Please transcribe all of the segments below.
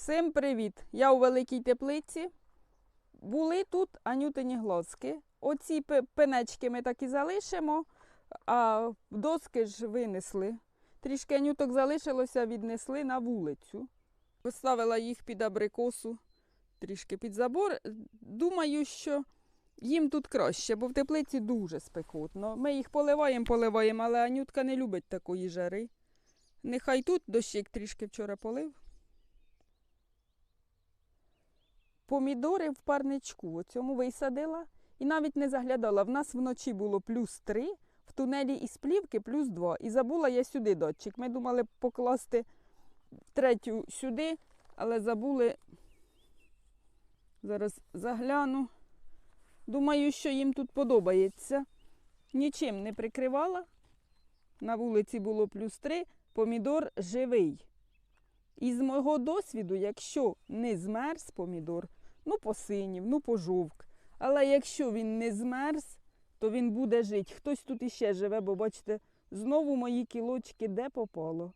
Всім привіт! Я у великій теплиці. Були тут анютині глазки. Оці пе- пенечки ми так і залишимо, а доски ж винесли. Трішки анюток залишилося, віднесли на вулицю. Поставила їх під абрикосу, трішки під забор. Думаю, що їм тут краще, бо в теплиці дуже спекотно. Ми їх поливаємо, поливаємо, але анютка не любить такої жари. Нехай тут дощик трішки вчора полив. Помідори в парничку оцьому висадила і навіть не заглядала. В нас вночі було плюс 3, в тунелі із плівки плюс 2. І забула я сюди датчик. Ми думали покласти третю сюди, але забули. Зараз загляну. Думаю, що їм тут подобається. Нічим не прикривала. На вулиці було плюс 3, помідор живий. Із мого досвіду, якщо не змерз помідор, ну посинів, ну пожовк. Але якщо він не змерз, то він буде жити. Хтось тут іще живе, бо бачите, знову мої кілочки де попало.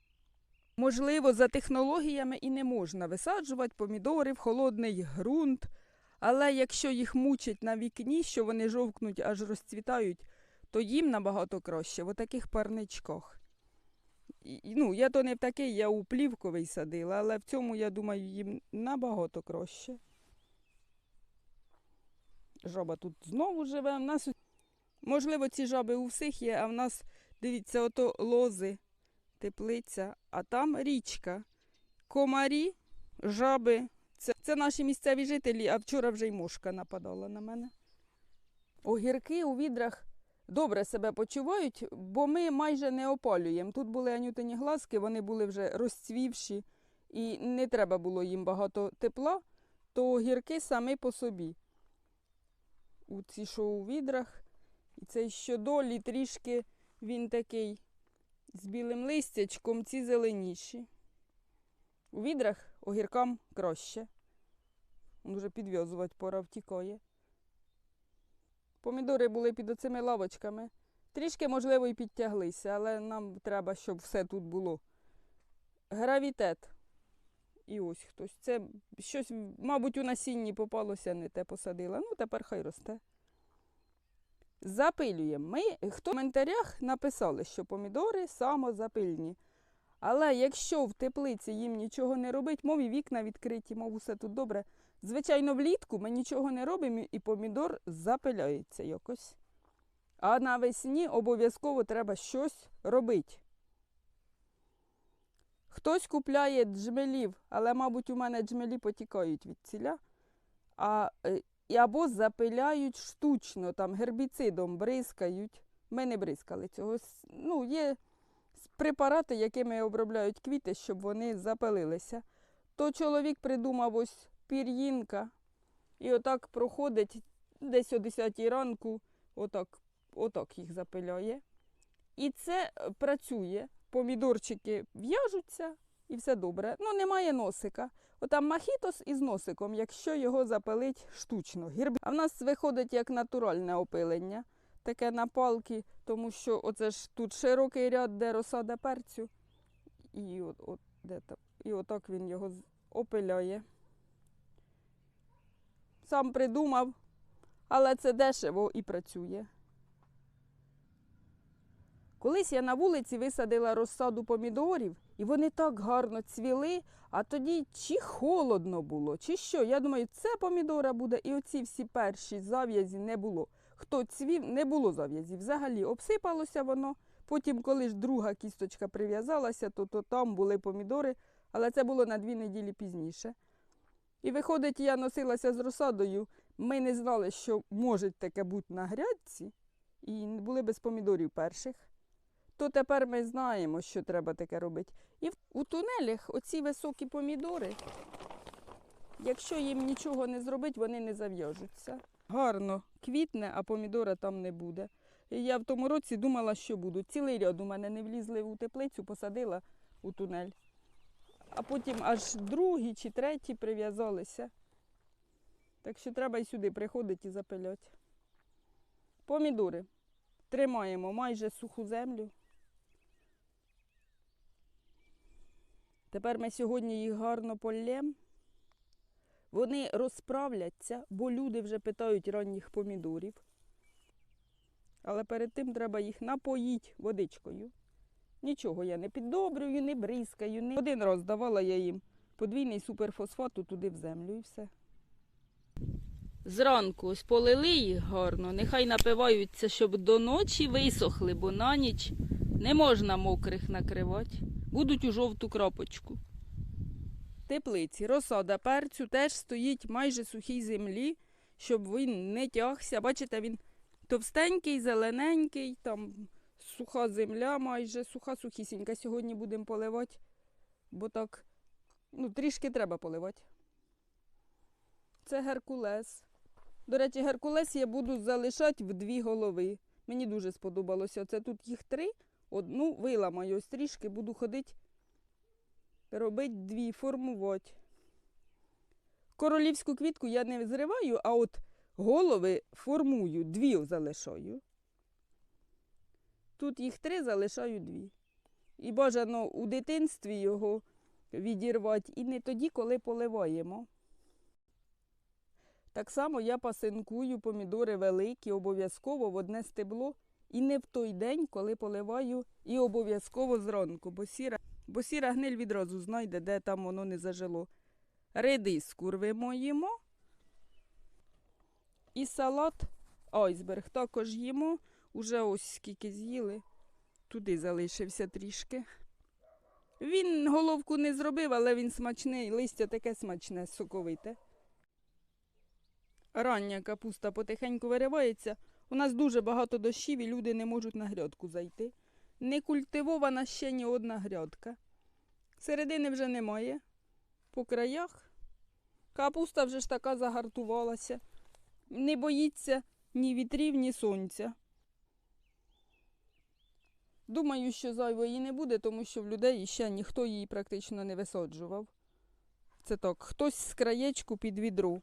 Можливо, за технологіями і не можна висаджувати помідори в холодний ґрунт. Але якщо їх мучать на вікні, що вони жовкнуть, аж розцвітають, то їм набагато краще в таких парничках. І- Ну, я то не в такий, я у плівковий садила, але в цьому, я думаю, їм набагато краще. Жаба тут знову живе. В нас, можливо, ці жаби у всіх є, а в нас, дивіться, ото лози, теплиця, а там річка. Комарі, жаби. Це, це наші місцеві жителі, а вчора вже й мошка нападала на мене. Огірки у відрах добре себе почувають, бо ми майже не опалюємо. Тут були анютині глазки, вони були вже розцвівші, і не треба було їм багато тепла, то огірки самі по собі. У ці що у відрах. І цей щодолі трішки він такий з білим листячком, ці зеленіші. У відрах огіркам краще. Вже підв'язувати пора втікає. Помідори були під оцими лавочками. Трішки, можливо, і підтяглися, але нам треба, щоб все тут було. Гравітет. І ось хтось. Це щось, мабуть, у насінні попалося, не те посадила. Ну, тепер хай росте. Запилюємо. Ми, хто в коментарях написали, що помідори самозапильні. Але якщо в теплиці їм нічого не робить, мов і вікна відкриті, мов усе тут добре. Звичайно, влітку ми нічого не робимо і помідор запиляється якось. А навесні обов'язково треба щось робити. Хтось купляє джмелів, але, мабуть, у мене джмелі потікають від ціля. А, е, і або запиляють штучно, там гербіцидом бризкають. Ми не бризкали цього. Ну, є препарати, якими обробляють квіти, щоб вони запилилися. То чоловік придумав ось пір'їнка. І отак проходить десь о 10 ранку, отак, отак їх запиляє. І це е, працює. Помідорчики в'яжуться і все добре. Ну, немає носика. Отам махітос із носиком, якщо його запилить штучно. Гірб... А в нас виходить як натуральне опилення, таке на палки, тому що оце ж тут широкий ряд, де розсада перцю. І, от, от, де там, і отак він його опиляє. Сам придумав, але це дешево і працює. Колись я на вулиці висадила розсаду помідорів, і вони так гарно цвіли, а тоді чи холодно було, чи що. Я думаю, це помідора буде, і оці всі перші зав'язі не було. Хто цвів, не було зав'язів. Взагалі обсипалося воно. Потім, коли ж друга кісточка прив'язалася, то, то там були помідори, але це було на дві неділі пізніше. І виходить, я носилася з розсадою. Ми не знали, що може таке бути на грядці, і були без помідорів перших. То тепер ми знаємо, що треба таке робити. І у тунелях оці високі помідори, якщо їм нічого не зробити, вони не зав'яжуться. Гарно квітне, а помідора там не буде. І я в тому році думала, що буду. Цілий ряд у мене не влізли у теплицю, посадила у тунель. А потім аж другі чи треті прив'язалися. Так що треба і сюди приходити і запиляти. Помідори. Тримаємо майже суху землю. Тепер ми сьогодні їх гарно поллємо Вони розправляться, бо люди вже питають ранніх помідорів. Але перед тим треба їх напоїть водичкою. Нічого я не піддобрюю, не бризкаю. Не... Один раз давала я їм подвійний суперфосфату туди в землю і все. Зранку ось полили їх гарно, нехай напиваються, щоб до ночі висохли, бо на ніч не можна мокрих накривати. Будуть у жовту кропочку. Теплиці, розсада перцю теж стоїть майже сухій землі, щоб він не тягся. Бачите, він товстенький, зелененький, там суха земля майже, суха сухісінька. Сьогодні будемо поливати, бо так, ну, трішки треба поливати. Це геркулес. До речі, геркулес я буду залишати в дві голови. Мені дуже сподобалося. Це тут їх три. Одну виламаю ось буду ходити, робити дві, формувати. Королівську квітку я не зриваю, а от голови формую, дві залишаю. Тут їх три, залишаю дві. І бажано у дитинстві його відірвати, і не тоді, коли поливаємо. Так само я пасинкую помідори великі, обов'язково в одне стебло, і не в той день, коли поливаю, і обов'язково зранку, бо сіра, бо сіра гниль відразу знайде, де там воно не зажило. Редиску рвемо їмо. І салат айсберг також їмо. Уже ось скільки з'їли. Туди залишився трішки. Він головку не зробив, але він смачний, листя таке смачне, соковите. Рання капуста потихеньку виривається. У нас дуже багато дощів і люди не можуть на грядку зайти. Не культивована ще ні одна грядка. Середини вже немає. По краях. Капуста вже ж така загартувалася. Не боїться ні вітрів, ні сонця. Думаю, що зайвої не буде, тому що в людей ще ніхто її практично не висаджував. Це так, хтось з краєчку під відру.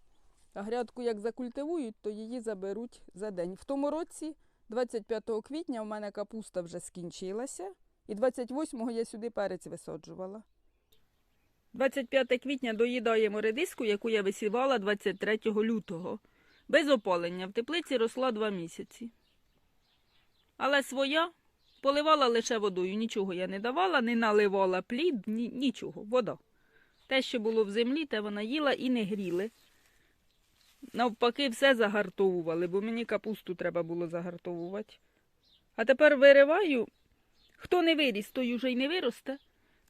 А грядку як закультивують, то її заберуть за день. В тому році, 25 квітня, у мене капуста вже скінчилася, і 28-го я сюди перець висаджувала. 25 квітня доїдаємо редиску, яку я висівала 23 лютого. Без опалення. В теплиці росла два місяці. Але своя поливала лише водою. Нічого я не давала, не наливала плід, ні, нічого. Вода. Те, що було в землі, те вона їла і не гріли. Навпаки, все загартовували, бо мені капусту треба було загартовувати. А тепер вириваю. Хто не виріс, той уже й не виросте.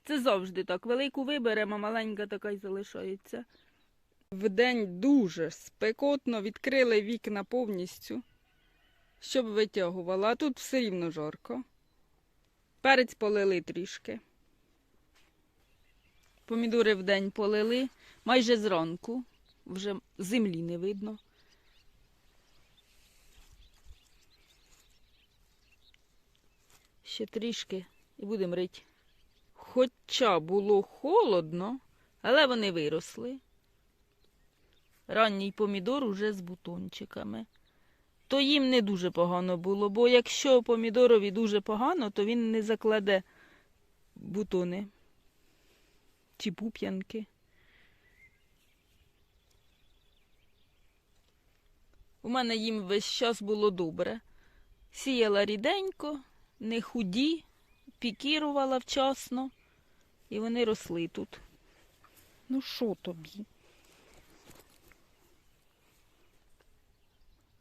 Це завжди так. Велику виберемо, а маленька така й залишається. Вдень дуже спекотно відкрили вікна повністю, щоб витягувала, а тут все рівно жарко. Перець полили трішки. Помідори вдень полили майже зранку вже землі не видно. Ще трішки і будемо рить. Хоча було холодно, але вони виросли. Ранній помідор уже з бутончиками. То їм не дуже погано було, бо якщо помідорові дуже погано, то він не закладе бутони чи пуп'янки. У мене їм весь час було добре. Сіяла ріденько, не худі, пікірувала вчасно, і вони росли тут. Ну, що тобі?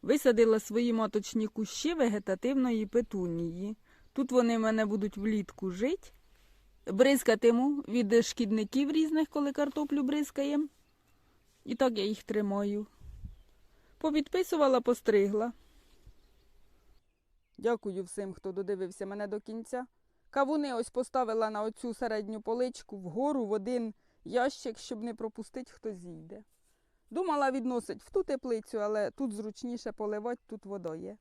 Висадила свої маточні кущі вегетативної петунії. Тут вони в мене будуть влітку жити. Бризкатиму від шкідників різних, коли картоплю бризкаємо. І так я їх тримаю. Повідписувала, постригла. Дякую всім, хто додивився мене до кінця. Кавуни ось поставила на оцю середню поличку вгору в один ящик, щоб не пропустити, хто зійде. Думала відносить в ту теплицю, але тут зручніше поливати, тут вода є.